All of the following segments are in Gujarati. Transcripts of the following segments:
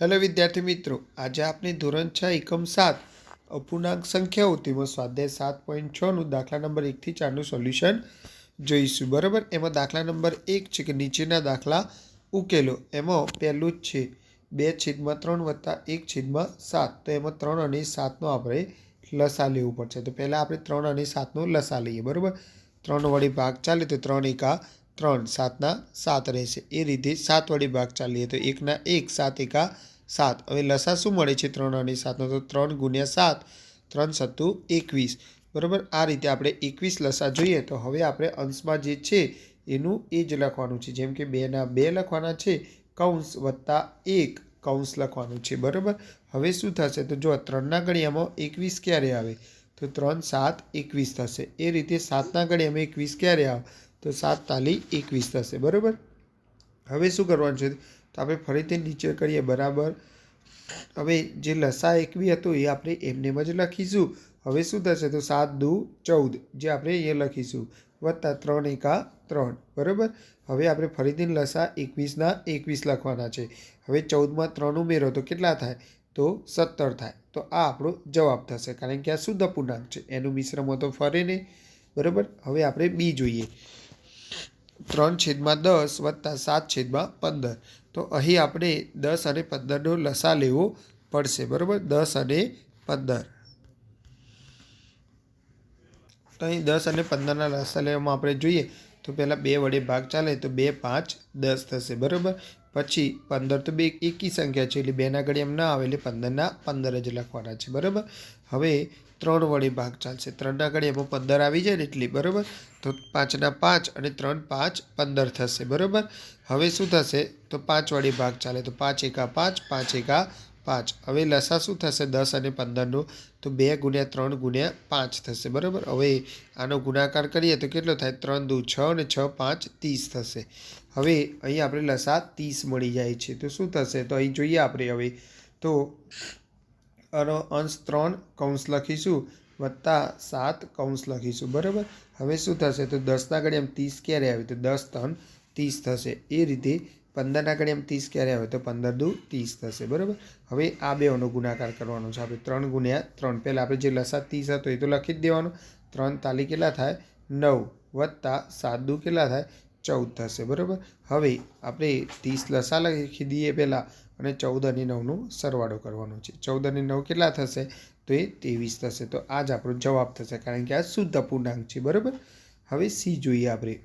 હેલો વિદ્યાર્થી મિત્રો, આજે આપણે ધોરણ છ, એકમ સાત, અપૂર્ણાંક સંખ્યાઓ તેમજ સ્વાધ્યાય સાત પોઈન્ટ છનું દાખલા નંબર એકથી ચારનું સોલ્યુશન જોઈશું. બરાબર? એમાં દાખલા નંબર એક છે કે નીચેના દાખલા ઉકેલો. એમાં પહેલું જ છે બે છેદમાં ત્રણ વત્તા એક છેદમાં સાત. તો એમાં ત્રણ અને સાતનો આપણે લસા લેવું પડશે. તો પહેલાં આપણે ત્રણ અને સાતનો લસા લઈએ. બરાબર? ત્રણ વડે ભાગ ચાલે તો ત્રણ એકા ત્રણ. સાતના સાત રહેશે. એ રીતે સાત વડે ભાગ ચાલીએ તો એકના એક, સાત એકા સાત. હવે લસા શું મળે છે ત્રણ અને સાતનો? તો ત્રણ ગુણ્યા સાત, ત્રણ સત્તુ એકવીસ. બરાબર? આ રીતે આપણે એકવીસ લસા જોઈએ તો હવે આપણે અંશમાં જે છે એનું એ જ લખવાનું છે. જેમ કે બેના બે લખવાના છે, કૌંસ વત્તા એક કૌંસ લખવાનું છે. બરાબર? હવે શું થશે? તો જો ત્રણના ગણિયામાં એકવીસ ક્યારે આવે? તો ત્રણ સાત એકવીસ થશે. એ રીતે સાતના ગણિયામાં એકવીસ ક્યારે આવે? તો સાત તાલી એકવીસ થશે. બરાબર? હવે શું કરવાનું છે? તો આપણે ફરીથી નીચે કરીએ, બરાબર? હવે જે લસા એકવી હતું એ આપણે એમનેમ જ લખીશું. હવે શું થશે? તો સાત દુ ચૌદ જે આપણે એ લખીશું. વત્તા ત્રણ એકા ત્રણ, બરાબર? હવે આપણે ફરીથી લસા એકવીસના એકવીસ લખવાના છે. હવે ચૌદમાં ત્રણ ઉમેરો તો કેટલા થાય? તો સત્તર થાય. તો આ આપણો જવાબ થશે. કારણ કે આ શુદ્ધ પૂર્ણાંક છે. એનું મિશ્રમાં તો ફરે નહીં. બરાબર? હવે આપણે બી જોઈએ. ત્રણ છેદમાં દસ વત્તા સાત છેદમાં પંદર. તો અહીં આપણે દસ અને પંદરનો લસા લેવો પડશે, બરાબર? દસ અને પંદર. તો અહીં દસ અને પંદરના લસા લેવામાં આપણે જોઈએ તો પહેલાં બે વડે ભાગ ચાલે તો બે પાંચ દસ થશે, બરાબર? પછી પંદર તો બે એકી સંખ્યા છે એટલે બેના ઘડી એમ ના આવે એટલે પંદરના પંદર જ લખવાના છે, બરાબર? હવે ત્રણ વડે ભાગ ચાલશે. ત્રણના ઘડી એમાં પંદર આવી જાય ને એટલી, બરાબર? તો પાંચના પાંચ અને ત્રણ પાંચ પંદર થશે, બરાબર? હવે શું થશે? તો પાંચ વડે ભાગ ચાલે તો પાંચ એકા પાંચ પાંચ એકા પાંચ. હવે લસા શું થશે? દસ અને પંદરનો? તો બે ગુણ્યા ત્રણ ગુણ્યા પાંચ થશે. બરાબર? હવે આનો ગુણાકાર કરીએ તો કેટલો થાય? ત્રણ દુ છ અને છ પાંચ ત્રીસ થશે. હવે અહીં આપણે લસા ત્રીસ મળી જાય છે. તો શું થશે? તો અહીં જોઈએ આપણે હવે. તો આનો અંશ ત્રણ કૌંસ લખીશું વત્તા સાત કૌંસ લખીશું. બરાબર? હવે શું થશે? તો દસના ઘડી આમ ત્રીસ ક્યારે આવે? તો દસ ત્રણ ત્રીસ થશે. એ રીતે પંદરના ઘડી એમ ત્રીસ ક્યારે આવે તો પંદર દુ ત્રીસ થશે, બરાબર? હવે આ બેઓનો ગુણાકાર કરવાનો છે. આપણે ત્રણ ગુણ્યા ત્રણ. પહેલાં આપણે જે લસા ત્રીસ હતો એ તો લખી જ દેવાનો. ત્રણ તાલી કેટલા થાય? નવ. વત્તા સાત દુ કેટલા થાય? ચૌદ થશે, બરાબર? હવે આપણે ત્રીસ લસા લખી દઈએ પહેલાં અને ચૌદ અને નવનો સરવાળો કરવાનો છે. ચૌદ અને નવ કેટલા થશે? તો એ ત્રેવીસ થશે. તો આ જ આપણો જવાબ થશે, કારણ કે આ શુદ્ધ અપૂર્ણાંક છે, બરાબર? હવે સી જોઈએ આપણે.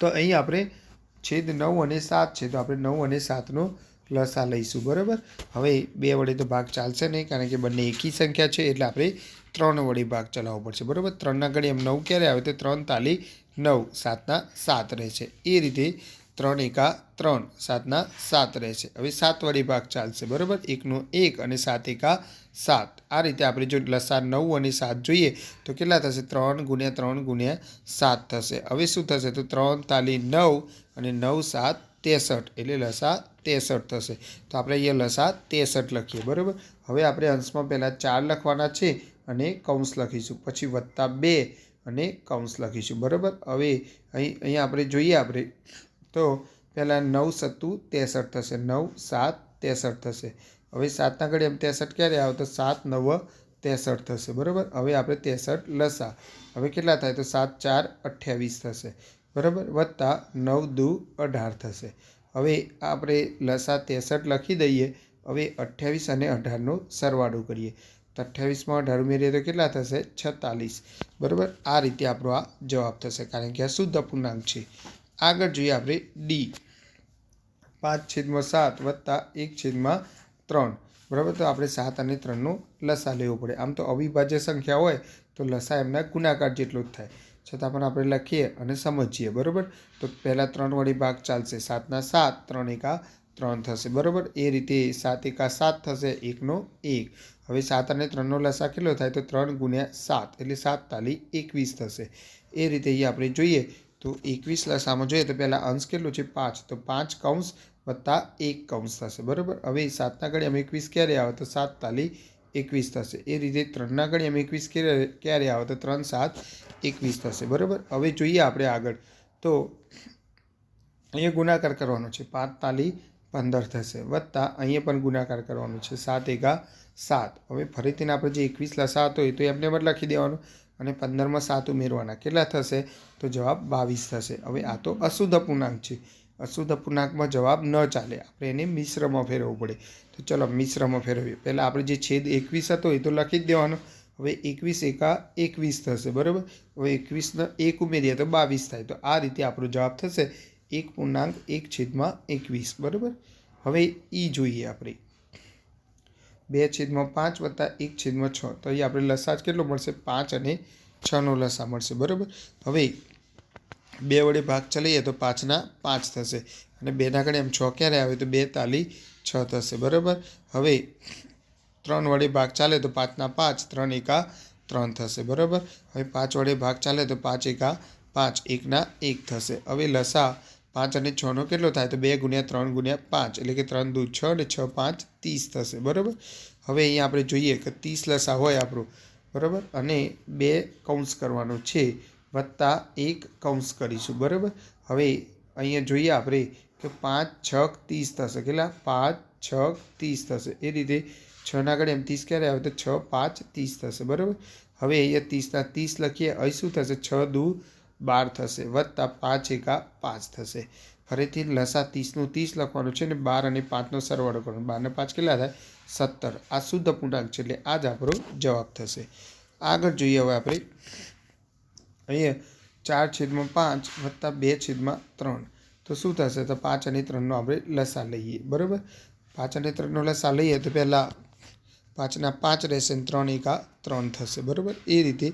તો અહીં આપણે છેદ નવ અને સાત છે, તો આપણે નવ અને સાતનો લસા લઈશું, બરાબર? હવે બે વડે તો ભાગ ચાલશે નહીં, કારણ કે બંને એકી સંખ્યા છે, એટલે આપણે ત્રણ વડે ભાગ ચલાવવો પડશે, બરાબર? ત્રણના ઘડી એમ નવ ક્યારે આવે, તો ત્રણ તાલી નવ, સાતના સાત રહેશે. એ રીતે ત્રણ એકા ત્રણ. સાતના સાત રહેશે. હવે સાત વડે ભાગ ચાલશે, બરાબર? એકનો એક અને સાત એકા સાત. આ રીતે આપણે જો લસા નવ અને સાત જોઈએ, તો કેટલા થશે? ત્રણ ગુણ્યા ત્રણ ગુણ્યા સાત થશે. હવે શું થશે? તો ત્રણ તાલી નવ અને નવ સાત ત્રેસઠ એટલે લસા ત્રેસઠ થશે. તો આપણે અહીંયા લસા ત્રેસઠ લખીએ, બરાબર? હવે આપણે અંશમાં પહેલાં ચાર લખવાના છે અને કૌંસ લખીશું. પછી વત્તા બે અને કૌંસ લખીશું, બરાબર? હવે અહીં, અહીંયા આપણે જોઈએ, આપણે તો પહેલાં નવ સત્તુ ત્રેસઠ થશે. નવ, સાત ત્રેસઠ થશે. હવે સાતના ઘડી એમ ત્રેસઠ ક્યારે આવે? તો સાત, નવ ત્રેસઠ થશે. બરાબર? હવે આપણે ત્રેસઠ લસા. હવે કેટલા થાય? તો સાત, ચાર, અઠ્યાવીસ થશે. બરાબર? વત્તા નવ દુ અઢાર થશે. હવે આપણે લસા ત્રેસઠ લખી દઈએ. હવે અઠ્યાવીસ અને અઢારનો સરવાળો કરીએ. તો અઠ્યાવીસમાં અઢાર ઉમેરીએ તો કેટલા થશે? છતાલીસ. બરાબર? આ રીતે આપણો આ જવાબ થશે. કારણ કે આ શુદ્ધ અપૂર્ણાંક છે. આગળ જોઈએ આપણે ડી પાંચ છેદમાં સાત વત્તા એક છેદમાં ત્રણ. બરાબર? તો આપણે સાત અને ત્રણનો લસા લેવો પડે. આમ તો અવિભાજ્ય સંખ્યા હોય તો લસા એમના ગુણાકાર જેટલો જ થાય. છતાં પણ આપણે લખીએ અને સમજીએ. બરાબર? તો પહેલાં ત્રણ વળી ભાગ ચાલશે. સાતના સાત, ત્રણ એકા ત્રણ થશે. બરાબર? એ રીતે સાત એકા સાત થશે, એકનો એક. હવે સાત અને ત્રણનો લસા કેટલો થાય? તો ત્રણ ગુણ્યા સાત. એટલે સાત તાલી એકવીસ થશે. એ રીતે અહીં આપણે જોઈએ તો એકવીસ લસામાં જોઈએ તો પહેલાં અંશ કેટલું છે? પાંચ. તો પાંચ કૌંસ વત્તા એક કૌંસ થશે. બરાબર? હવે સાતના ઘડી અમે એકવીસ ક્યારે આવે? તો સાત તાલી એકવીસ થશે. એ રીતે ત્રણના ઘડી અમે એકવીસ ક્યારે ક્યારે આવે? તો ત્રણ સાત એકવીસ થશે. બરાબર? હવે જોઈએ આપણે આગળ. તો અહીંયા ગુણાકાર કરવાનો છે. પાંચ તાલી પંદર થશે. વત્તા અહીંયા પણ ગુણાકાર કરવાનો છે. સાત એકા સાત. હવે ફરીથી આપણે જે એકવીસ લસા હતો એ તો એમને એમ લખી દેવાનું. અને પંદરમાં સાત ઉમેરવાના. કેટલા થશે? તો જવાબ બાવીસ થશે. હવે આ તો અશુદ્ધ પૂર્ણાંક છે. અશુદ્ધ પૂર્ણાંકમાં જવાબ ન ચાલે. આપણે એને મિશ્રમાં ફેરવવું પડે. તો ચલો મિશ્રમાં ફેરવીએ. પહેલાં આપણે જે છેદ એકવીસ હતો એ તો લખી જ દેવાનો. હવે એકવીસ એકા એકવીસ થશે. બરાબર? હવે એકવીસનો એક ઉમેરીએ તો બાવીસ થાય. તો આ રીતે આપણો જવાબ થશે. એક પૂર્ણાંક એક છેદમાં એકવીસ. બરાબર? હવે એ જોઈએ આપણે. બે છેદમાં પાંચ વત્તા એક છેદમાં છ. તો અહીં આપણે લસા જ કેટલો મળશે? પાંચ અને છનો લસા મળશે. બરાબર? હવે બે વડે ભાગ ચલાવીએ તો પાંચના પાંચ થશે. અને બેના ગણે એમ છ ક્યારે આવે? તો બે તાલી છ થશે. બરાબર? હવે ત્રણ વડે ભાગ ચાલે તો પાંચના પાંચ, ત્રણ એકા ત્રણ થશે. બરાબર? હવે પાંચ વડે ભાગ ચાલે તો પાંચ એકા પાંચ. એકના એક થશે. હવે લસા પાંચ અને છનો કેટલો થાય? તો બે ગુણ્યા ત્રણ ગુણ્યા પાંચ. એટલે કે ત્રણ દૂ છ અને છ પાંચ ત્રીસ થશે. બરાબર? હવે અહીંયા આપણે જોઈએ કે ત્રીસ લસા હોય આપણું. બરાબર? અને બે કૌંસ કરવાનો છે. વત્તા એક કૌંસ કરીશું. બરાબર? હવે અહીંયા જોઈએ આપણે કે પાંચ છ ત્રીસ થશે. કેટલા? પાંચ છ ત્રીસ થશે. એ રીતે છના આગળ એમ ત્રીસ ક્યારે આવે? તો છ પાંચ ત્રીસ થશે. બરાબર? હવે અહીંયા ત્રીસના ત્રીસ લખીએ. અહીં શું થશે? છ દુ બાર થશે, વત્તા પાંચ એકા પાંચ થશે. ફરીથી લસા ત્રીસનું ત્રીસ લખવાનું છે ને બાર અને પાંચનો સરવાળો કરવાનો. બારને પાંચ કેટલા થાય? સત્તર. આ શુદ્ધ પૂર્ણાંક છે એટલે આ જ આપણો જવાબ થશે. આગળ જોઈએ હવે આપણે. અહીંયા ચાર છેદમાં પાંચ વત્તા બે છેદમાં ત્રણ. તો શું થશે? તો પાંચ અને ત્રણનો આપણે લસા લઈએ. બરાબર? પાંચ અને ત્રણનો લસા લઈએ તો પહેલાં પાંચના પાંચ રહેશે ને ત્રણ એકા ત્રણ થશે, બરાબર? એ રીતે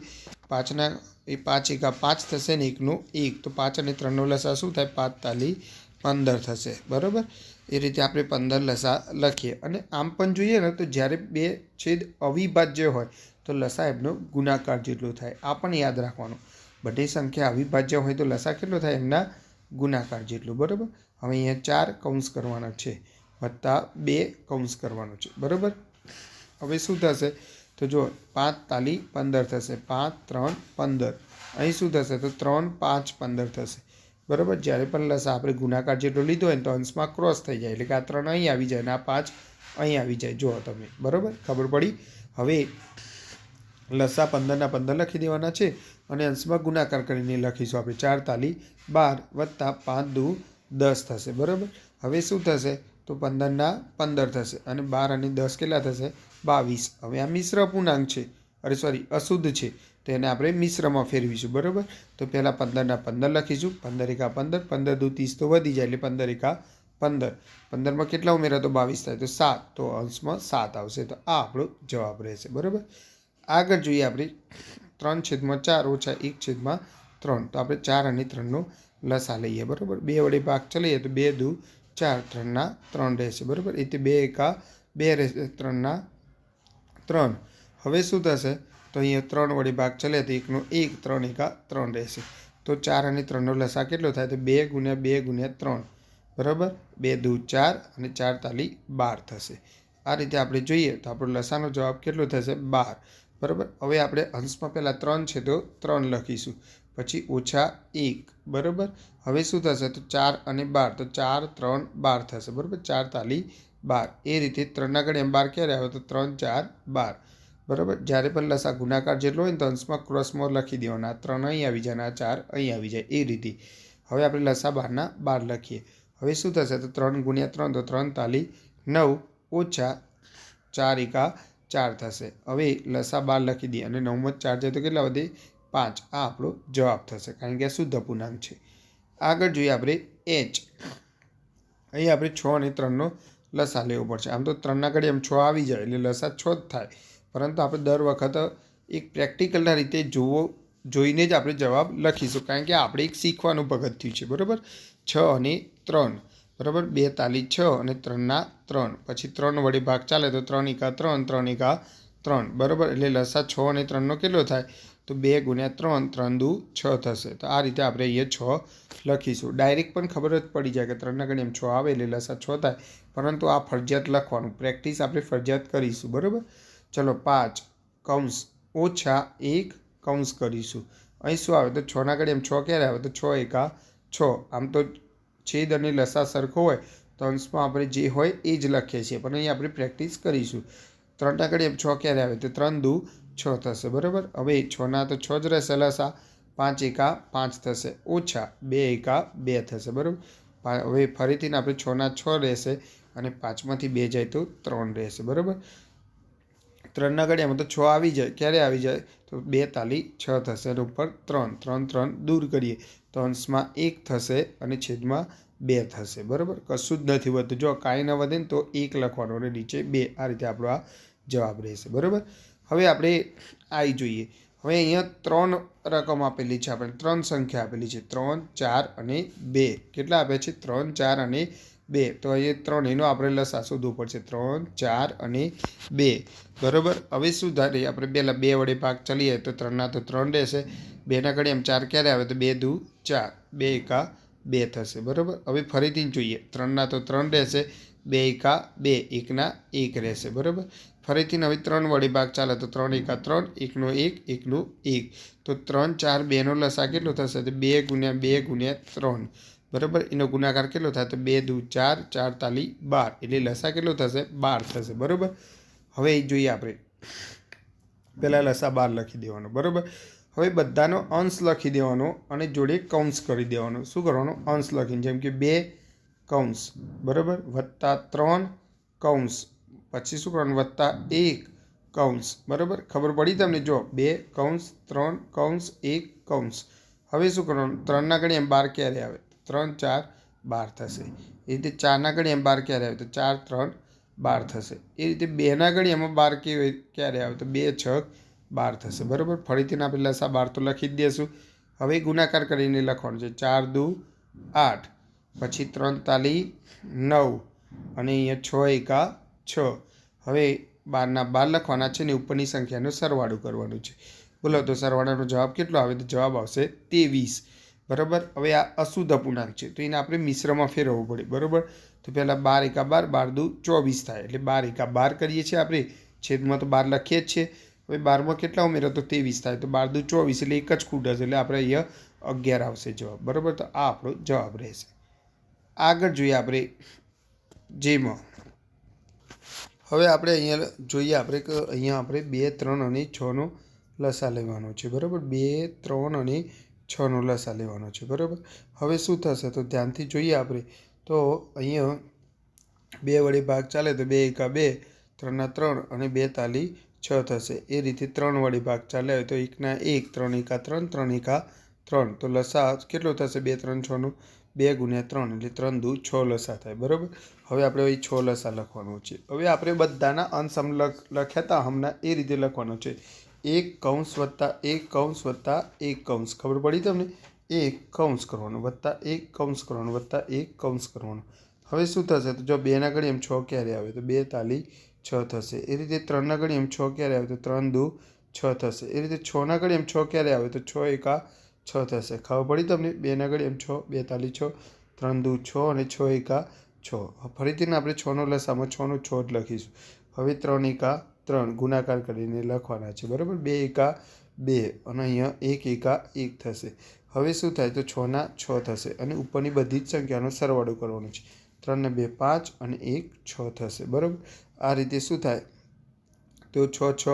પાંચના, એ પાંચ એકા પાંચ થશે ને એકનું એક. તો પાંચ અને ત્રણનો લસા શું થાય? પાંચ તાલી પંદર થશે, બરાબર? એ રીતે આપણે પંદર લસા લખીએ. અને આમ પણ જોઈએ ને તો જ્યારે બે છેદ અવિભાજ્ય હોય તો લસા એમનો ગુણાકાર જેટલો થાય. આ પણ યાદ રાખવાનું. બધી સંખ્યા અવિભાજ્ય હોય તો લસા કેટલો થાય? એમના ગુણાકાર જેટલું, બરાબર? હવે અહીંયા ચાર કૌંસ કરવાના છે. વત્તા બે કૌંસ કરવાનો છે, બરાબર? હવે શું થશે? તો જો પાંચ તાલી પંદર થશે. પાંચ, ત્રણ, પંદર. અહીં શું થશે? તો ત્રણ, પાંચ, પંદર થશે. બરાબર? જ્યારે પણ લસા આપણે ગુણાકાર જેટલો લીધો હોય તો અંશમાં ક્રોસ થઈ જાય. એટલે કે આ ત્રણ અહીં આવી જાય અને આ પાંચ અહીં આવી જાય. જુઓ તમે. બરાબર? ખબર પડી? હવે લસા પંદરના પંદર લખી દેવાના છે અને અંશમાં ગુણાકાર કરીને લખીશું આપણે. ચાર તાલી બાર વત્તા પાંચ દુ દસ થશે. બરાબર? હવે શું થશે? તો પંદરના પંદર થશે અને બાર અને દસ કેટલા થશે? બાવીસ. હવે આ મિશ્ર પૂર્ણાંક છે. અરે સોરી અશુદ્ધ છે. તો એને આપણે મિશ્રમાં ફેરવીશું, બરાબર? તો પહેલાં પંદરના પંદર લખીશું. પંદર એકા પંદર પંદર દુ ત્રીસ તો વધી જાય એટલે પંદર એકા પંદર. પંદરમાં કેટલા ઉમેરા તો બાવીસ થાય. તો સાત. તો અંશમાં સાત આવશે. તો આ આપણો જવાબ રહેશે, બરાબર? આગળ જોઈએ આપણે ત્રણ છેદમાં ચાર ઓછા એક છેદમાં ત્રણ. તો આપણે ચાર અને ત્રણનો લસા લઈએ, બરાબર? બે વડે ભાગ ચલાવીએ તો બે દુ ચાર ત્રણના ત્રણ રહેશે, બરાબર? એટલે બે એકા, બે રહેશે ત્રણના ત્રણ. હવે શું થશે? તો અહીંયા ત્રણ વડે ભાગ ચલે તો એકનો એક, ત્રણ એકા, ત્રણ રહેશે. તો ચાર અને ત્રણનો લસા કેટલો થાય? તો બે ગુણ્યા બે ગુણ્યા ત્રણ, બરાબર? બે દુ ચાર અને ચાર તાલી બાર થશે. આ રીતે આપણે જોઈએ તો આપણો લસાનો જવાબ કેટલો થશે? બાર. બરાબર? હવે આપણે અંશમાં પહેલાં ત્રણ છે તો ત્રણ લખીશું. પછી ઓછા એક, બરાબર? હવે શું થશે? તો ચાર અને બાર, તો ચાર, ત્રણ, બાર થશે, બરાબર? ચાર તાલી બાર. એ રીતે ત્રણના ગણે એમ બાર ક્યારે આવે? તો ત્રણ, ચાર, બાર. બરાબર? જ્યારે પણ લસા ગુણાકાર જેટલો હોય ને તો અંશમાં ક્રોસમાં લખી દેવાના. ત્રણ અહીં આવી જાય આ ચાર અહીં આવી જાય. એ રીતે. હવે આપણે લસા બારના બાર લખીએ. હવે શું થશે? તો ત્રણ ગુણ્યા ત્રણ, તો ત્રણ તાલી નવ. ઓછા ચાર એકા ચાર થશે. હવે લસા બાર લખી દઈએ અને નવમાં ચાર જાય તો કેટલા વધે? પાંચ. આ આપણો જવાબ થશે. કારણ કે આ શુદ્ધ અપૂર્ણાંક છે. આગળ જોઈએ આપણે એચ અહીં આપણે છ અને ત્રણનો લસા લેવો પડશે. આમ તો ત્રણના ઘડી એમ છ આવી જાય એટલે લસા છ જ થાય. પરંતુ આપણે દર વખત એક પ્રેક્ટિકલના રીતે જોવો, જોઈને જ આપણે જવાબ લખીશું. કારણ કે આપણે એક શીખવાનું પગથિયું છે. બરાબર? છ અને ત્રણ. બરાબર? બે તાલી છ અને ત્રણના ત્રણ. પછી ત્રણ વડે ભાગ ચાલે તો ત્રણ એકા ત્રણ ત્રણ એકા ત્રણ. બરાબર? એટલે લસા છ અને ત્રણનો કેટલો થાય? તો બે ગુણ્યા ત્રણ ત્રણ દુ છ થશે. તો આ રીતે આપણે અહીંયા છ લખીશું. ડાયરેક્ટ પણ ખબર જ પડી જાય કે ત્રણના ગણી એમ છ આવે એટલે લસા છ થાય. પરંતુ આ ફરજિયાત લખવાનું. પ્રેક્ટિસ આપણે ફરજિયાત કરીશું. બરાબર? ચલો, પાંચ. કૌંસ. ઓછા એક કૌંસ કરીશું. અહીં શું આવે? તો છના ઘડી એમ છ ક્યારે આવે? તો છ એકા છ. આમ તો છેદ અને લસા સરખો હોય, તો અંશમાં આપણે જે હોય એ જ લખીએ છીએ. પણ અહીં આપણે પ્રેક્ટિસ કરીશું. ત્રણ ઘડી એમ છ ક્યારે આવે? તો ત્રણ દુ છ થશે, બરાબર? હવે છના તો છ જ રહેશે લસા. પાંચ એકા પાંચ થશે. ઓછા બે એકા બે થશે, બરાબર? હવે ફરીથી આપણે છના છ રહેશે અને પાંચમાંથી બે જાય તો ત્રણ રહેશે, બરાબર? ત્રણના ઘડિયામાં તો છ આવી જાય. ક્યારે આવી જાય? તો બે તાલી છ થશે અને ઉપર ત્રણ. ત્રણ ત્રણ દૂર કરીએ. તો અંશમાં એક થશે અને છેદમાં બે થશે. બરાબર? કશું જ નથી વધતું જો કાંઈ ન વધે ને તો એક લખવાનું અને નીચે બે. આ રીતે આપણો આ જવાબ રહેશે. બરાબર? હવે આપણે આવી જોઈએ. હવે અહીંયા ત્રણ રકમ આપેલી છે આપણે. ત્રણ સંખ્યા આપેલી છે. ત્રણ, ચાર અને બે. કેટલા આપ્યા છે? ત્રણ, ચાર અને બે. તો અહીંયા ત્રણ, એનો આપણે લસા શોધવું પડશે. ત્રણ, ચાર અને બે. બરાબર? હવે શું થાય આપણે પહેલાં બે વડે ભાગ ચાલીએ, તો ત્રણના તો ત્રણ રહેશે. બેના ઘડી એમ ચાર ક્યારે આવે? તો બે દુ ચાર. બે એકા બે થશે. બરાબર? હવે ફરીથી જોઈએ. ત્રણના તો ત્રણ રહેશે. બે એકા બે. એકના એક રહેશે. બરાબર? ફરીથી હવે ત્રણ વડે ભાગ ચાલે. તો ત્રણ એકા ત્રણ, એકનો એક એકનો એક. તો ત્રણ, ચાર, બેનો લસા કેટલો થશે? તો બે ગુણ્યા બે ગુણ્યા ત્રણ. બરાબર? એનો ગુણાકાર કેટલો થાય? તો બે દુ ચાર ચાર તાલી બાર. એટલે લસા કેટલો થશે? બાર થશે. બરાબર? હવે એ જોઈએ આપણે. પહેલાં લસા બાર લખી દેવાનો. બરાબર? હવે બધાનો અંશ લખી દેવાનો અને જોડે કૌંસ કરી દેવાનો. શું કરવાનો? અંશ લખીને. જેમ કે બે કૌંસ. બરાબર? વત્તા ત્રણ કૌંસ. પછી શું કરવાનું? વત્તા એક કૌંસ. બરાબર? ખબર પડી તમને? જો, બે કૌંસ, ત્રણ કૌંસ, એક કૌંસ. હવે શું કરવાનું? ત્રણના ગણી એમ બાર ક્યારે આવે? ત્રણ, ચાર, બાર થશે. એ રીતે ચારના ગણી એમ બાર ક્યારે આવે? તો ચાર, ત્રણ, બાર થશે. એ રીતે બેના ગણી એમાં બાર કેવી ક્યારે આવે? તો બે, છ, બાર થશે. બરાબર? ફરીથી આપણે લસા બાર તો લખી જ દઈશું હવે ગુણાકાર કરીને લખવાનું છે. ચાર, દુ, આઠ. પછી ત્રણ, તાલી, નવ. અને અહીંયા છ, એકા, છ. હવે બારના બાર લખવાના છે ને ઉપરની સંખ્યાનો સરવાળો કરવાનો છે. બોલો, તો સરવાળાનો જવાબ કેટલો આવે? તો જવાબ આવશે ત્રેવીસ. બરાબર? હવે આ અશુદ્ધ અપૂર્ણાંક છે, તો એને આપણે મિશ્રમાં ફેરવવું પડે, બરાબર? તો પહેલાં બાર એકા બાર બાર દુ ચોવીસ થાય, એટલે બાર એકા બાર કરીએ છીએ આપણે, છેદમાં તો બાર લખીએ જ છે હવે બારમાં કેટલા ઉમેરો, તો ત્રેવીસ થાય, તો બાર દુ ચોવીસ, એટલે એક જ ખૂટ હશે, એટલે આપણે અહીંયા અગિયાર આવશે જવાબ, બરાબર? તો આ આપણો જવાબ રહેશે. આગળ જોઈએ આપણે, જેમાં, હવે આપણે અહીંયા જોઈએ આપણે અહીંયા આપણે બે, ત્રણ અને છનો લસા લેવાનો છે, બરાબર? બે, ત્રણ અને છનો લસા લેવાનો છે, બરાબર? હવે શું થશે? તો ધ્યાનથી જોઈએ આપણે. તો અહીંયા બે વડે ભાગ ચાલે, તો બે એકા બે, ત્રણના ત્રણ અને બે તાલી છ થશે. એ રીતે ત્રણ વડે ભાગ ચાલે હોય તો એકના એક, ત્રણ એકા ત્રણ ત્રણ એકા ત્રણ. તો લસા કેટલો થશે? બે, ત્રણ છનું બે ગુણ્યા ત્રણ, એટલે ત્રણ દૂ છ લસા થાય, બરાબર? હવે આપણે એ છ લસા લખવાનું છે. હવે આપણે બધાના અંશ લખ્યા હતા હમણાં એ રીતે લખવાનું છે. એક કૌંસ વત્તા એક કૌંસ વત્તા એક કૌંસ. ખબર પડી તમને? એક કૌંસ કરવાનું વત્તા એક કૌંસ કરવાનું વત્તા એક કૌંસ કરવાનું. હવે શું થશે? તો જો બેના ઘડી એમ છ ક્યારે આવે? તો બે તાલી છ થશે. એ રીતે ત્રણના ઘડી એમ છ ક્યારે આવે? તો ત્રણ દુ છ થશે. એ રીતે છના ઘડી એમ છ ક્યારે આવે? તો છ એકા છ થશે. ખબર પડી તમને? બેના ઘડી એમ છ, બે તાલી છ, ત્રણ દુ છ અને છ એકા છ. ફરીથી આપણે છનો લસામાં છનો છ જ લખીશું. હવે ત્રણ એકા ત્રણ ગુણાકાર કરીને લખવાના છે, બરાબર? બે એકા બે, અને અહીંયા એક એકા એક થશે. હવે શું થાય? તો છના છ થશે અને ઉપરની બધી જ સંખ્યાનો સરવાળો કરવાનો છે. ત્રણને બે પાંચ અને એક છ થશે, બરાબર? આ રીતે શું થાય? તો છ છ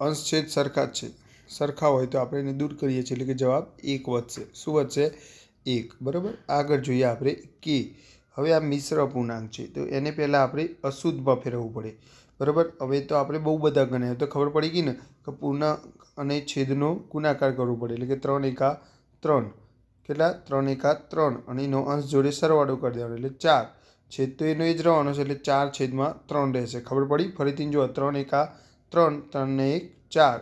અંશ છે સરખા જ છે. સરખા હોય તો આપણે એને દૂર કરીએ છીએ એટલે કે જવાબ એક વધશે. શું વધશે? એક, બરાબર? આગળ જોઈએ આપણે કે. હવે આ મિશ્ર અપૂર્ણાંક છે. તો એને પહેલાં આપણે અશુદ્ધમાં ફેરવવું પડે. બરાબર? હવે તો આપણે બહુ બધા ગણ્યા તો ખબર પડી ગઈ ને કે પૂર્ણ અને છેદનો ગુણાકાર કરવો પડે. એટલે કે ત્રણ એકા ત્રણ. કેટલા? ત્રણ એકા ત્રણ. અને એનો અંશ જોડે સરવાળો કરી દેવાનો. એટલે ચાર. છેદ તો એનો એ જ રહેવાનો છે. એટલે ચાર છેદમાં ત્રણ રહેશે. ખબર પડી? ફરીથી જો ત્રણ એકા ત્રણ. ત્રણને એક, ચાર.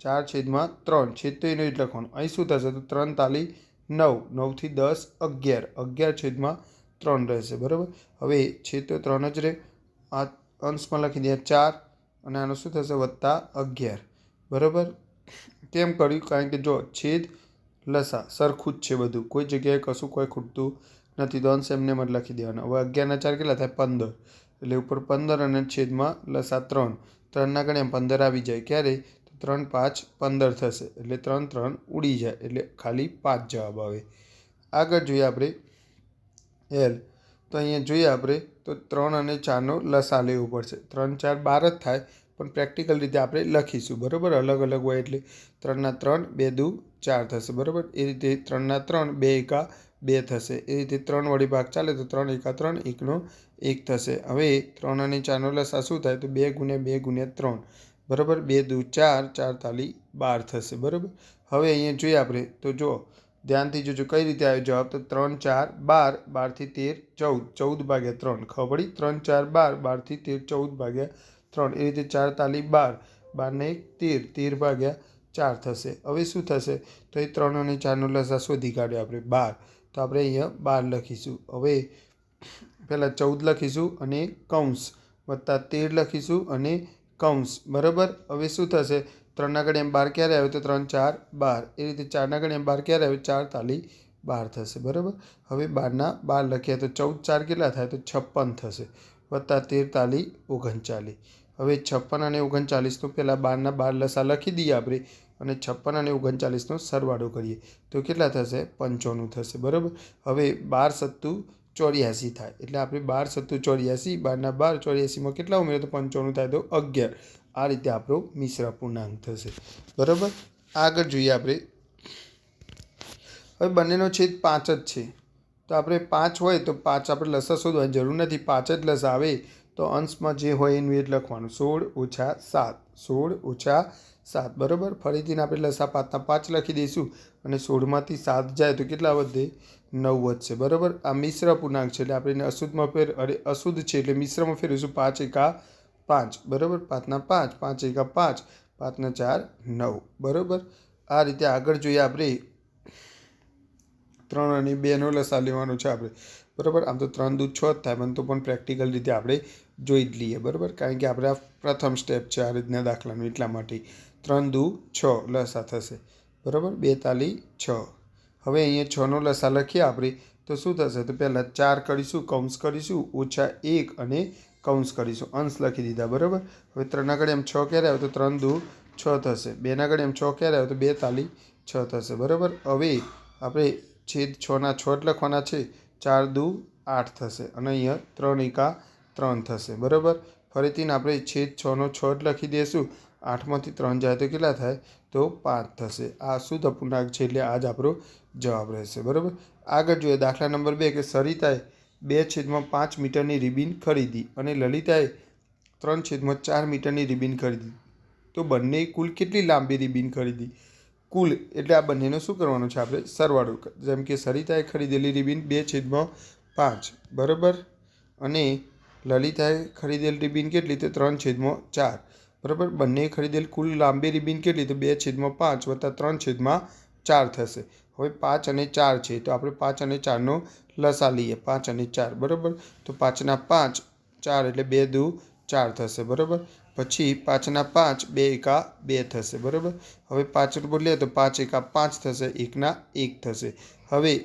ચાર છેદમાં ત્રણ. છેદ તો એનો જ લખવાનું. અહીં શું થશે? તો ત્રણ તાલી નવ. નવથી દસ, અગિયાર. અગિયાર છેદમાં ત્રણ રહેશે. બરાબર? હવે છેદ તો ત્રણ જ રહે આ અંશમાં લખી દે ચાર અને આનું શું થશે? વત્તા અગિયાર. બરાબર? કેમ કર્યું? કારણ કે જો છેદ, લસા સરખું જ છે બધું. કોઈ જગ્યાએ કશું કોઈ ખૂટતું નથી. તો અંશ એમને એમ જ લખી દેવાના. હવે અગિયારના ચાર કેટલા થાય? પંદર. એટલે ઉપર પંદર અને છેદમાં લસા ત્રણ. ત્રણના ગણે એમ પંદર આવી જાય. ક્યારે? ત્રણ પાંચ પંદર થશે. એટલે ત્રણ ત્રણ ઉડી જાય. એટલે ખાલી પાંચ જવાબ આવે. આગળ જોઈએ આપણે એલ તો અહીંયા જોઈએ આપણે, તો ત્રણ અને ચારનો લસા લેવો પડશે. ત્રણ, ચાર, બાર જ થાય, પણ પ્રેક્ટિકલ રીતે આપણે લખીશું, બરાબર? અલગ અલગ હોય એટલે ત્રણના ત્રણ, બે દુ, ચાર થશે, બરાબર? એ રીતે ત્રણના ત્રણ, બે એકા, બે થશે. એ રીતે ત્રણ વળી ભાગ ચાલે તો ત્રણ એકા ત્રણ, એકનો એક થશે. હવે ત્રણ અને ચારનો લસા શું થાય? તો બે ગુણ્યા બે ગુણ્યા ત્રણ, બરાબર? બે દુ, ચાર ચાર તાલી બાર થશે, બરાબર? હવે અહીંયા જોઈએ આપણે, તો જો ધ્યાનથી જોજો કઈ રીતે આવ્યો જવાબ? તો ત્રણ ચાર બાર બારથી તેર, ચૌદ. ચૌદ ભાગ્યા ત્રણ. ખબર પડી? ત્રણ ચાર બાર બારથી તેર, ચૌદ ભાગ્યા ત્રણ. એ રીતે ચાર તાલી બાર. બારને એક, તેર. તેર ભાગ્યા ચાર થશે. હવે શું થશે? તો એ ત્રણ અને ચારનો લસા શોધી કાઢ્યો આપણે. બાર. તો આપણે અહીંયા બાર લખીશું. હવે પહેલાં ચૌદ લખીશું અને કૌંસ વત્તા તેર લખીશું અને કૌંસ બરાબર? હવે શું થશે? ત્રણના ઘડી એમ બાર ક્યારે આવ્યો તો ત્રણ, ચાર, બાર. એ રીતે ચારના ઘડી એમ બાર ક્યારે આવ્યો ચાર તાલી બાર થશે, બરાબર? હવે બારના બાર લખીએ તો ચૌદ, ચાર કેટલા થાય? તો છપ્પન થશે. વત્તા તેર તાલી ઓગણચાલીસ. હવે છપ્પન અને ઓગણચાલીસનું પહેલાં બારના બાર લસા લખી દઈએ આપણે અને છપ્પન અને ઓગણચાલીસનો સરવાળો કરીએ. તો કેટલા થશે? પંચોનું થશે, બરાબર? હવે બાર સત્તુ ચોર્યાસી થાય. એટલે આપણે બાર સત્તુ ચોર્યાસી, બારના બાર ચોર્યાસીમાં કેટલા ઉમેરો તો પંચાણું થાય તો અગિયાર. આ રીતે આપણો મિશ્ર પૂર્ણાંક થશે. બરાબર? આગળ જોઈએ આપણે. હવે બંનેનો છેદ પાંચ જ છે. તો આપણે પાંચ હોય તો પાંચ આપણે લસા શોધવાની જરૂર નથી. પાંચ જ લસા આવે તો અંશમાં જે હોય એનું એ જ લખવાનું. સોળ ઓછા સાત. સોળ ઓછા સાત. બરાબર? ફરીથી આપણે લસા પાંચના પાંચ લખી દઈશું. અને સોળમાંથી સાત જાય તો કેટલા વધે? નવ વધશે બરાબર? આ મિશ્ર પૂર્ણાંક છે, એટલે આપણે એને અશુદ્ધમાં ફેર, અરે, અશુદ્ધ છે, એટલે મિશ્રમાં ફેરવીશું પાંચ એકા પાંચ, બરાબર? પાંચના પાંચ પાંચ એકા પાંચ, પાંચના ચાર, નવ, બરાબર? આ રીતે આગળ જોઈએ આપણે. ત્રણ અને બેનો લસા લેવાનો છે આપણે, બરાબર? આમ તો ત્રણ દૂધ છ થાય પણ તો પણ પ્રેક્ટિકલ રીતે આપણે જોઈ જ લઈએ, બરાબર? કારણ કે આપણે આ પ્રથમ સ્ટેપ છે આ રીતના દાખલાનું એટલા માટે. ત્રણ દૂ છ લસા થશે, બરાબર? બેતાલી છ. હવે અહીંયા છનો લસા લખીએ આપણે. તો શું થશે? તો પહેલાં ચાર કરીશું, કૌંસ કરીશું, ઓછા એક અને કૌંસ કરીશું. અંશ લખી દીધા, બરાબર? હવે ત્રણના ઘડી એમ છ ક્યારે આવે? તો ત્રણ દુ છ થશે. બેના ઘડી એમ છ ક્યારે આવે? તો બે તાલી છ થશે, બરાબર? હવે આપણે છેદ છના છ લખવાના છે. ચાર દુ આઠ થશે અને અહીંયા ત્રણ એકા ત્રણ થશે, બરાબર? ફરીથી આપણે છેદ છનો છ લખી દઈશું આઠમાંથી ત્રણ જાય તો કેટલા થાય? તો પાંચ થશે. આ શુદ્ધ અપૂર્ણાંક છે એટલે આ જ આપણો જવાબ રહેશે, બરાબર? આગળ જોઈએ, દાખલા નંબર બે, કે સરિતાએ બે છેદમાં પાંચ મીટરની રિબિન ખરીદી અને લલિતાએ ત્રણ છેદમાં ચાર મીટરની રિબિન ખરીદી. તો બંને કુલ કેટલી લાંબી રિબિન ખરીદી? કુલ, એટલે આ બંનેનો શું કરવાનું છે આપણે? સરવાળો જેમ કે સરિતાએ ખરીદેલી રિબિન બે છેદમાં પાંચ, બરાબર? અને લલિતાએ ખરીદેલ રિબિન કેટલી? તો ત્રણ છેદમાં ચાર, બરાબર? બંને ખરીદેલ કુલ લાંબી રિબિન કેટલી? તો બે છેદમાં પાંચ વત્તા ત્રણ છેદમાં ચાર થશે. હવે પાંચ અને ચાર છે, તો આપણે પાંચ અને ચારનો લસા લઈએ. પાંચ અને ચાર, બરાબર? તો પાંચના પાંચ, ચાર એટલે બે દુ ચાર થશે, બરાબર? પછી પાંચના પાંચ, બે એકા બે થશે, બરાબર? હવે પાંચ બોલીએ તો પાંચ એકા પાંચ થશે, એકના એક થશે. હવે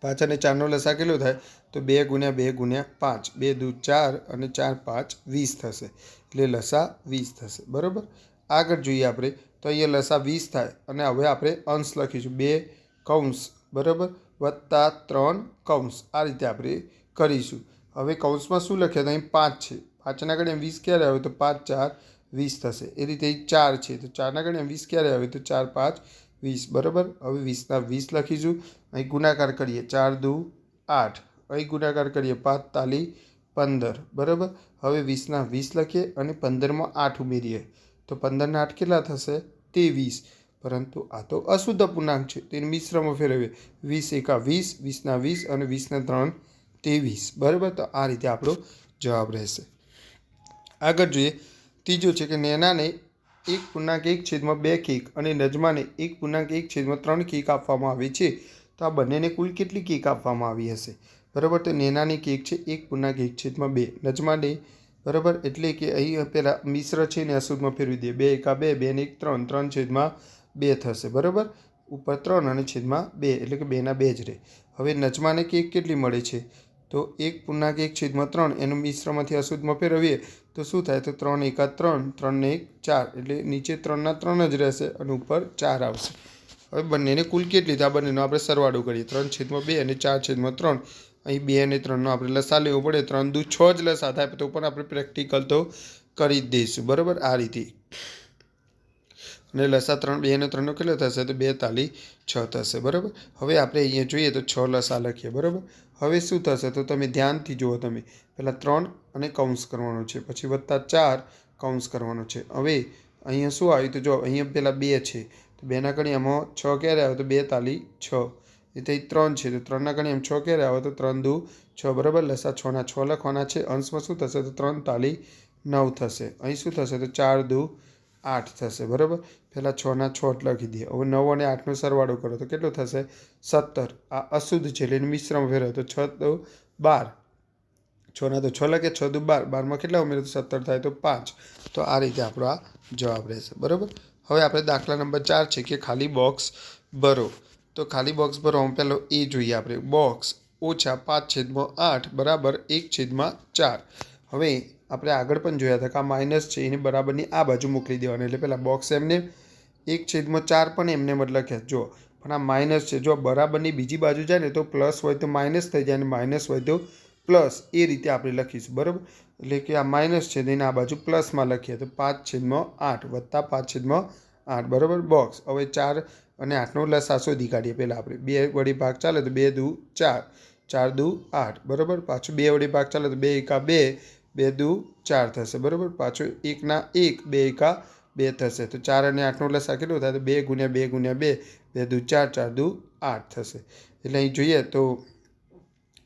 પાંચ અને ચારનો લસા કેટલો થાય? તો બે ગુણ્યા બે ગુણ્યા પાંચ. બે દુ ચાર અને ચાર પાંચ વીસ થશે. એટલે લસા વીસ થશે, બરાબર? આગળ જોઈએ આપણે તો અહીંયા લસા વીસ થાય. અને હવે આપણે અંશ લખીશું. બે કૌંસ, બરાબર? વત્તા ત્રણ કૌંસ. આ રીતે આપણે કરીશું. હવે કૌંસમાં શું લખ્યા તો અહીં પાંચ છે. પાંચના ગણે વીસ ક્યારે આવે? તો પાંચ ચાર વીસ થશે. એ રીતે ચાર છે. તો ચારના ગણે વીસ ક્યારે આવે? તો ચાર પાંચ વીસ. બરાબર? હવે વીસના વીસ લખીશું. અહીં ગુણાકાર કરીએ. ચાર દુ આઠ. અહીં ગુણાકાર કરીએ. પાંચ તાલી પંદર. બરાબર? હવે વીસના વીસ લખીએ અને પંદરમાં આઠ ઉમેરીએ. તો પંદરના આઠ કેટલા થશે? તેવીસ પરંતુ આ તો અશુદ્ધ પૂર્ણાંક છે. તેને મિશ્રમાં ફેરવીએ. વીસ એકા વીસ, વીસના વીસ અને વીસના ત્રણ ત્રેવીસ બરાબર? તો આ રીતે આપણો જવાબ રહેશે. આગળ જોઈએ. ત્રીજો છે કે નેનાને એક પૂર્ણાંક એક છેદમાં બે કેક અને નજમાને એક પૂર્ણાંક એક છેદમાં ત્રણ કેક આપવામાં આવી છે. તો આ બંનેને કુલ કેટલી કેક આપવામાં આવી હશે? બરાબર? તો નેનાની કેક છે એક પૂર્ણાંક એક છેદમાં બે. નજમાને બરાબર? એટલે કે અહીં પહેલાં મિશ્ર છે ને અશુદ્ધમાં ફેરવી દઈએ. બે એકા બે બે ને એક ત્રણ. ત્રણ છેદમાં બે થશે. બરાબર? ઉપર ત્રણ અને છેદમાં બે. એટલે કે બેના બે જ રહે. હવે નજમાને કેક કેટલી મળે છે? તો એક પૂર્ણાંક એક છેદમાં ત્રણ. એનું મિશ્રમાંથી અશુદ્ધમાં ફેરવીએ તો શું થાય? તો ત્રણ એકા ત્રણ ત્રણને એક ચાર. એટલે નીચે ત્રણના ત્રણ જ રહેશે અને ઉપર ચાર આવશે. હવે બંનેને કુલ કેટલી આ બંનેનો આપણે સરવાળો કરીએ. ત્રણ છેદમાં બે અને ચાર છેદમાં ત્રણ. અહીં બે અને ત્રણનો આપણે લસા લેવો પડે, ત્રણ દુ છ જ લસા થાય, તો પણ આપણે પ્રેક્ટિકલ તો કરી જ દઈશું. બરાબર? આ રીતે. અને લસા ત્રણ, બે અને ત્રણનો કેટલો થશે? તો બે તાલી છ થશે. બરાબર? હવે આપણે અહીંયા જોઈએ તો છ લસા લખીએ. બરાબર? હવે શું થશે? તો તમે ધ્યાનથી જુઓ તમે. પહેલાં ત્રણ અને કૌંસ કરવાનો છે. પછી વત્તા ચાર કૌંસ કરવાનો છે. હવે અહીંયા શું આવ્યું? તો જો, અહીંયા પહેલાં બે છે. તો બેના કણીયામાં છ ક્યારે આવે તો બે તાલી છ. એ તો ત્રણ છે, તો ત્રણના કણીયામાં છ ક્યારે આવે? તો ત્રણ દુ છ, બરાબર? લસા છના છ લખવાના છે. અંશમાં શું થશે? તો ત્રણ તાલી નવ થશે. અહીં શું થશે? તો ચાર દુ આઠ થશે, બરાબર? પહેલાં છના છ લખી દઈએ. હવે નવ અને આઠનો સરવાળો કરો. તો કેટલો થશે? સત્તર. આ અશુદ્ધ છે, એટલે એનું મિશ્રણ ફેરવે તો છ દુ બાર. છના તો છ લખે, છ દુ બાર. બારમાં કેટલા ઉમેરો? તો સત્તર થાય તો પાંચ. તો આ રીતે આપણો આ જવાબ રહેશે, બરાબર? હવે આપણે દાખલા નંબર ચાર છે, કે ખાલી બોક્સ ભરો. તો ખાલી બોક્સ ભરવામાં પહેલો એ જોઈએ આપણે. બોક્સ ઓછા પાંચ છેદમાં આઠ બરાબર એક છેદમાં ચાર. હવે આપણે આગળ પણ જોયા હતા કે આ માઇનસ છે, એને બરાબરની આ બાજુ મોકલી દેવાની. એટલે પહેલાં બોક્સ એમને એક છેદમાં ચાર પણ એમને મતલબ લખ્યા જો, પણ આ માઇનસ છે. જો બરાબરની બીજી બાજુ જાય ને તો પ્લસ હોય તો માઇનસ થઈ જાય અને માઇનસ હોય તો પ્લસ એ રીતે આપણે લખીશું. બરાબર? એટલે કે આ માઇનસ છે એને આ બાજુ પ્લસમાં લખીએ. તો પાંચ છેદમાં આઠ વત્તા પાંચ છેદમાં આઠ. બરાબર? બોક્સ હવે ચાર અને આઠનો લસા શોધી કાઢીએ પહેલાં આપણે. બે વડી ભાગ ચાલે તો બે દુ ચાર. ચાર દુ આઠ. બરાબર? પાછું બે વડી ભાગ ચાલે તો બે એકા બે. બે દુ ચાર થશે. બરાબર? પાછું એકના એક, બે એકા બે થશે. તો ચાર અને આઠનો લસા કેટલો થાય તો બે ગુણ્યા બે ગુણ્યા બે. બે દુ ચાર ચાર દુ આઠ થશે. એટલે અહીં જોઈએ તો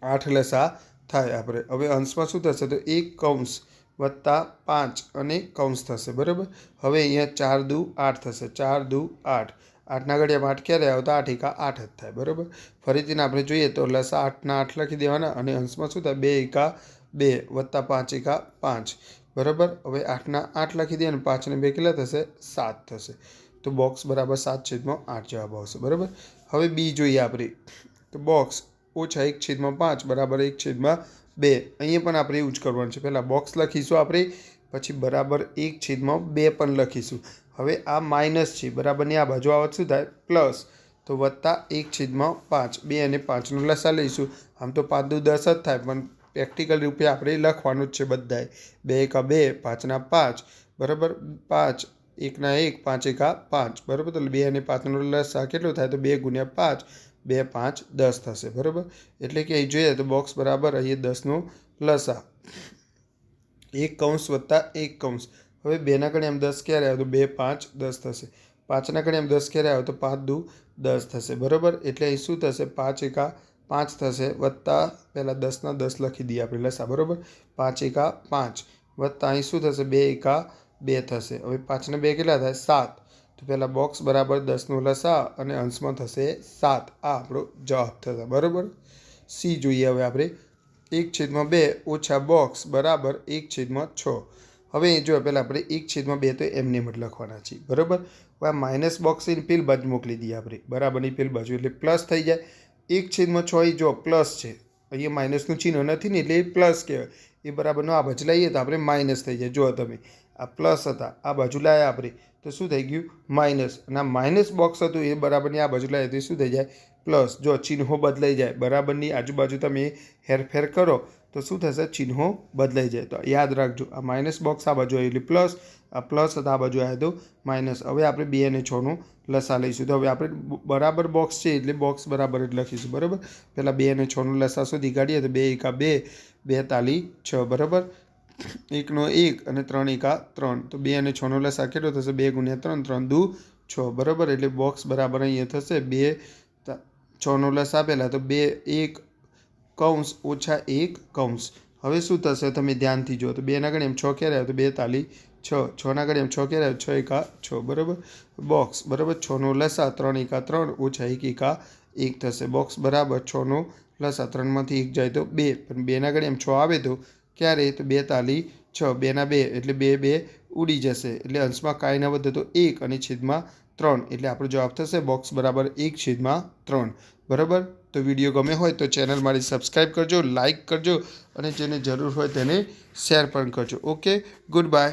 આઠ લસા થાય આપણે. હવે અંશમાં શું થશે તો એક કૌંસ વત્તા પાંચ અને કૌંસ થશે. બરાબર? હવે અહીંયા ચાર દુ આઠ થશે. ચાર દુ આઠ. આઠના ઘડિયામાં આઠ ક્યારે આવતા આઠ એકા આઠ જ થાય, બરાબર? ફરીથી આપણે જોઈએ તો લસા આઠના આઠ લખી દેવાના અને અંશમાં શું થાય? બે એકા બે વત્તા પાંચ એકા પાંચ, બરાબર? હવે આઠના આઠ લખી દઈએ અને પાંચને બે કેટલા થશે? સાત થશે. તો બોક્સ બરાબર સાત છેદમાં આઠ જવાબ આવશે, બરાબર? હવે બી જોઈએ આપણે. તો બોક્સ ઓછા એક છેદમાં પાંચ બરાબર એક છેદમાં બે. અહીંયા પણ આપણે એવું જ કરવાનું છે. પહેલાં બોક્સ લખીશું આપણે, પછી બરાબર એક છેદમાં બે પણ લખીશું. હવે આ માઇનસ છે બરાબરની આ બાજુ આવત શું થાય, પ્લસ તો વત્તા એક છેદમાં પાંચ, બે અને પાંચનો લસા લઈશું. આમ તો પાંચ દુ દસ જ થાય, પણ પ્રેક્ટિકલ રૂપે આપણે લખવાનું જ છે બધાએ બે એકા બે, પાંચના પાંચ, બરાબર? પાંચ એકના એક, પાંચ એકા પાંચ, બરાબર? તો બે અને પાંચનો લસા કેટલો થાય? તો બે ગુણ્યા પાંચ, બે પાંચ દસ થશે, બરાબર? એટલે કે અહીં જોઈએ તો બોક્સ બરાબર અહીંયા દસનો લસા. એક કૌંસ વત્તા એક કૌંસ. હવે બેના કણે એમ દસ ક્યારે આવે તો બે પાંચ દસ થશે. પાંચના કણે એમ દસ ક્યારે આવે તો પાંચ દુ દસ થશે. બરાબર? એટલે અહીં શું થશે? પાંચ એકા પાંચ થશે. વત્તા પહેલાં દસના દસ લખી દઈએ આપણે લસા. બરાબર? પાંચ એકા પાંચ. વત્તા અહીં શું થશે? બે એકા બે થશે. હવે પાંચને બે કેટલા થાય? સાત. તો પહેલાં બોક્સ બરાબર દસનું લસા અને અંશમાં થશે સાત. આ આપણો જવાબ થશે. બરાબર? સી જોઈએ હવે આપણે. એક છેદમાં બે ઓછા બોક્સ બરાબર એક છેદમાં છ. હવે એ જો પહેલાં આપણે એક છેદમાં બે તો એમને એમ જ લખવાના છીએ. બરાબર? હવે આ માઇનસ બોક્સની પેલ બાજુ મોકલી દઈએ આપણે. બરાબરની પેલ બાજુ એટલે પ્લસ થઈ જાય. એક છેદમાં છ એ જો પ્લસ છે. અહીંયા માઇનસનું ચિહ્ન નથી ને એટલે એ પ્લસ કહેવાય. એ બરાબરનો આ બાજુ લઈએ તો આપણે માઇનસ થઈ જાય. જો તમે. આ પ્લસ હતા. આ બાજુ લાવ્યા આપણે. તો શું થઈ ગયું? માઇનસ અને આ માઇનસ બોક્સ હતું એ બરાબરની આ બાજુ લાવ્યા તો શું થઈ જાય? પ્લસ જો ચિહ્નો બદલાઈ જાય. બરાબરની આજુબાજુ તમે હેરફેર કરો. તો શું થશે? ચિહ્નો બદલાઈ જાય. તો યાદ રાખજો, આ માઇનસ બોક્સ આ બાજુ આવ્યું એટલે પ્લસ આ પ્લસ હતા આ બાજુ આવ્યા તો માઇનસ હવે આપણે બે અને છનું લસા લઈશું. તો હવે આપણે બરાબર બોક્સ છે એટલે બોક્સ બરાબર જ લખીશું, બરાબર? પહેલાં બે અને છનું લસા સુધી કાઢીએ, તો બે એકા બે બે તાલી છ, બરાબર? એકનો એક અને ત્રણ એકા ત્રણ. તો બે અને છનો લસા કેટલો થશે? બે ગુણ્યા ત્રણ ત્રણ દુ છ, બરાબર? એટલે બોક્સ બરાબર અહીંયા થશે બે છનો લસા પહેલાં, તો બે, એક કૌંસ ઓછા એક કૌંસ. હવે શું થશે? તમે ધ્યાનથી જુઓ. તો બેના ગણે એમ છ ક્યારે આવ્યો? તો બે તાલી છ. છના ગણે એમ છ ક્યારે આવ્યો? છ એકા છ. બરાબર? બોક્સ. બરાબર? છનો લસા ત્રણ એકા ત્રણ ઓછા એક એકા એક થશે. બોક્સ બરાબર છનો લસા ત્રણમાંથી એક જાય તો બે. પણ બેના ગણે એમ છ આવે તો ક્યારે? તો બે તાલી છ. બેના બે. એટલે બે બે ઉડી જશે. એટલે અંશમાં કાંઈ ન વધે તો એક અને છેદમાં ત્રણ. એટલે આપણો જવાબ થશે બોક્સ બરાબર એક છેદમાં ત્રણ. બરાબર? તો વીડિયો ગમે હોય તો ચેનલ મારી સબસ્ક્રાઈબ કરજો લાઇક કરજો અને જેને જરૂર હોય તેને શેર પણ કરજો. Okay good bye